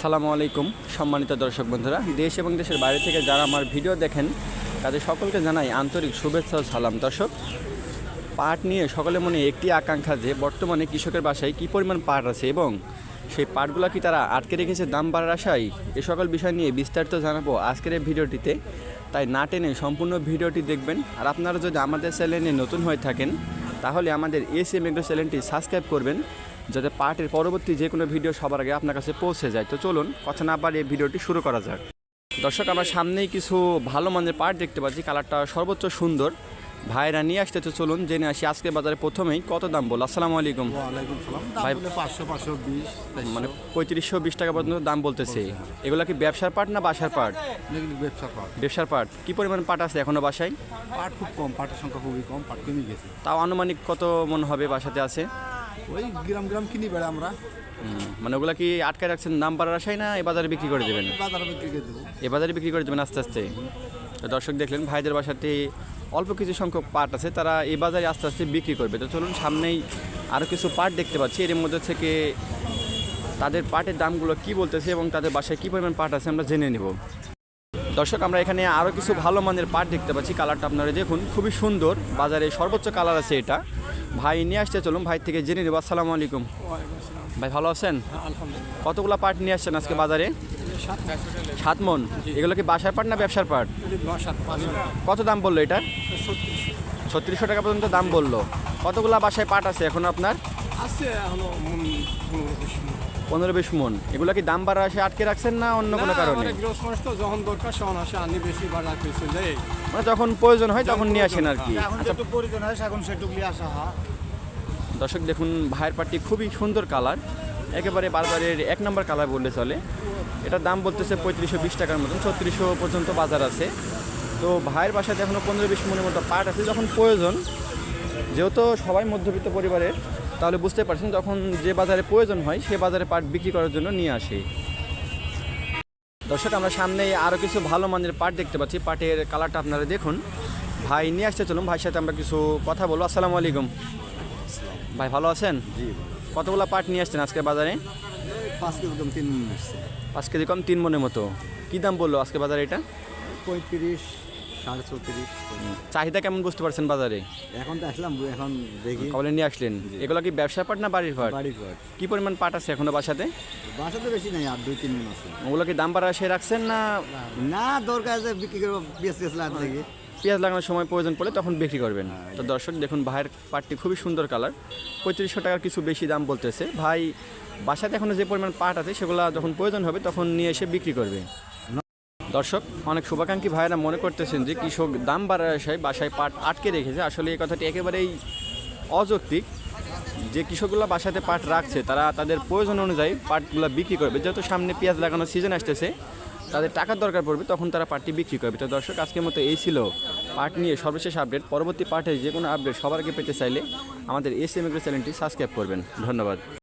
আসসালামু আলাইকুম, সম্মানিত দর্শক বন্ধুরা। দেশ এবং দেশের বাইরে থেকে যারা আমার ভিডিও দেখেন, তাদের সকলকে জানাই আন্তরিক শুভেচ্ছা ও সালাম। দর্শক, পাট নিয়ে সকলের মনে একটি আকাঙ্ক্ষা যে, বর্তমানে কৃষকের বাসায় কী পরিমাণ পাট আছে এবং সেই পাটগুলো কি তারা আটকে রেখেছে দাম বাড়ার আশায়? এ সকল বিষয় নিয়ে বিস্তারিত জানাব আজকের এই ভিডিওটিতে। তাই না টেনে সম্পূর্ণ ভিডিওটি দেখবেন। আর আপনারা যদি আমাদের চ্যানেলে নতুন হয়ে থাকেন, তাহলে আমাদের এস এম এগ্রো চ্যানেলটি সাবস্ক্রাইব করবেন। যাতে পার্টের পরবর্তী যে কোনো ভিডিও সবার আগে আপনার কাছে পৌঁছে যায়। তো চলুন কথা না পারে ভিডিওটি শুরু করা যাক। দর্শক আমরা সামনেই কিছু ভালো মানের পার্ট দেখতে পাচ্ছি। কালারটা সর্বোচ্চ সুন্দর। ভাইরা নিয়ে আসতে তো চলুন জেনে আসি আজকে বাজারে প্রথমেই কত দাম বল? আসসালামু আলাইকুম। ভাই- পাঁচশো পাঁচশো বিশ মানে পঁয়ত্রিশশো বিশ টাকা পর্যন্ত দাম বলতেছে। এগুলা কি ব্যবসার পাট না বাসার পাট এগুলি ব্যবসা পাট ব্যবসার পাট কি পরিমাণ পাট আছে এখনও বাসায়? পাট খুব কম পাটের সংখ্যা খুবই কম পাট কমে গেছে। তাও আনুমানিক কত মন হবে বাসাতে আছে? ওই গ্রাম গ্রাম কিনি বেড়া আমরা। মানে ওগুলা কি আটকায় রাখছেন দাম বাড়ার আশায় না এ বাজারে বিক্রি করে দেবেন? বাজারে বিক্রি করে দেবো। এ বাজারে বিক্রি করে দেবেন আস্তে আস্তে? দর্শক দেখলেন ভাইদের বাসাতে অল্প কিছু সংখ্যক পাট আছে তারা এই বাজারে আস্তে আস্তে বিক্রি করবে। তো চলুন সামনেই আরও কিছু পাট দেখতে পাচ্ছি। এর মধ্যে থেকে তাদের পাটের দামগুলো কি বলতেছে এবং তাদের বাসায় কী পরিমাণ পাট আছে আমরা জেনে নেব। দর্শক আমরা এখানে আরও কিছু ভালো মানের পাট দেখতে পাচ্ছি কালারটা আপনারা দেখুন খুবই সুন্দর। বাজারে সর্বোচ্চ কালার আছে এটা। ভাই নিয়ে আসতে চলুন ভাই থেকে জেনে নেব। আসসালামু আলাইকুম। ভাই ভালো আছেন? কতগুলো পাট নিয়ে আসছেন আজকে বাজারে? সাত মন। এগুলো কি বাসার পাট না ব্যবসার পাট? কত দাম বলল এটা? ছত্রিশশো টাকা পর্যন্ত দাম বলল। কতগুলো বাসায় পাট আছে এখন আপনার? আছে পনেরো বিশ মন। এগুলো কি দাম বাড়া আসে আটকে রাখছেন না অন্য কোনো কারণে? তো যখন দরকার তখন আসে আনি বেশি বাড়া কিছু দেয় মানে যখন প্রয়োজন হয় তখন নিয়ে আসেন আর কি। যেটুকু প্রয়োজন হয় এখন সেটুকুলি আসা হয়। দর্শক দেখুন ভাইয়ের পাটটি খুবই সুন্দর কালার। একেবারে বারবারের এক নম্বর কালার বললে চলে। এটার দাম বলতেছে পঁয়ত্রিশশো বিশ টাকার মতন ছত্রিশশো পর্যন্ত বাজার আছে। তো ভাইয়ের বাসাতে এখনও পনেরো বিশ মনের মতো পাট আছে। যখন প্রয়োজন যেহেতু সবাই মধ্যবিত্ত পরিবারের তাহলে বুঝতে পারছেন যখন যে বাজারে প্রয়োজন হয় সে বাজারে পাট বিক্রি করার জন্য নিয়ে আসে। দর্শক আমরা সামনে আরও কিছু ভালো মানের পাট দেখতে পাচ্ছি। পাটের কালারটা আপনারা দেখুন। ভাই নিয়ে আসতে চলুন ভাইয়ের সাথে আমরা কিছু কথা বলব। আসসালামু আলাইকুম। ভাই ভালো আছেন? জি কতগুলো পাট নিয়ে আসছেন আজকে বাজারে? পাঁচ কেজি কম তিন পাঁচ কেজি কম তিন মনের মতো। কী দাম বলল আজকে বাজারে এটা? পঁয়ত্রিশ সাড়ে চৌত্রিশ। চাহিদা কেমন বুঝতে পারছেন বাজারে? এখন তো আসলাম এখন দেখি। কবলে নিয়ে আসলেন। এগুলো কি ব্যবসার পাট না বাড়ির পাট? বাড়ির পাট। কি পরিমাণ পাট আছে এখনও বাসাতে? বাসাতে বেশি নাই আর দুই তিন দিন আছে। ওগুলো কি দাম বাড়া সে রাখছেন না? না দরকার আছে বিক্রি করব বেশ গেছিল আর থেকে পেঁয়াজ লাগানোর সময় প্রয়োজন পড়লে তখন বিক্রি করবেন। তো দর্শক দেখুন ভাইয়ের পাটটি খুবই সুন্দর কালার। পঁয়ত্রিশশো টাকার কিছু বেশি দাম বলতেছে। ভাই বাসাতে এখনও যে পরিমাণ পাট আছে সেগুলো যখন প্রয়োজন হবে তখন নিয়ে এসে বিক্রি করবে। দর্শক, অনেক শুভাকাঙ্ক্ষী ভাইয়েরা মনে করতেছেন যে কৃষক দাম বাড়ার আশায় বাসায় পাট আটকে রেখেছে। আসলে এই কথাটি একেবারেই অযৌক্তিক। যে কৃষকগুলো বাসাতে পাট রাখছে, তারা তাদের প্রয়োজন অনুযায়ী পাটগুলো বিক্রি করবে। যেহেতু সামনে পেঁয়াজ লাগানোর সিজন আসতেছে, তাদের টাকার দরকার পড়বে, তখন তারা পাটটি বিক্রি করবে। তো দর্শক, আজকের মতো এই ছিল পাট নিয়ে সর্বশেষ আপডেট পরবর্তী পাটের যে কোনো আপডেট সবার আগে পেতে চাইলে আমাদের এস এম চ্যানেলটি সাবস্ক্রাইব করবেন। ধন্যবাদ।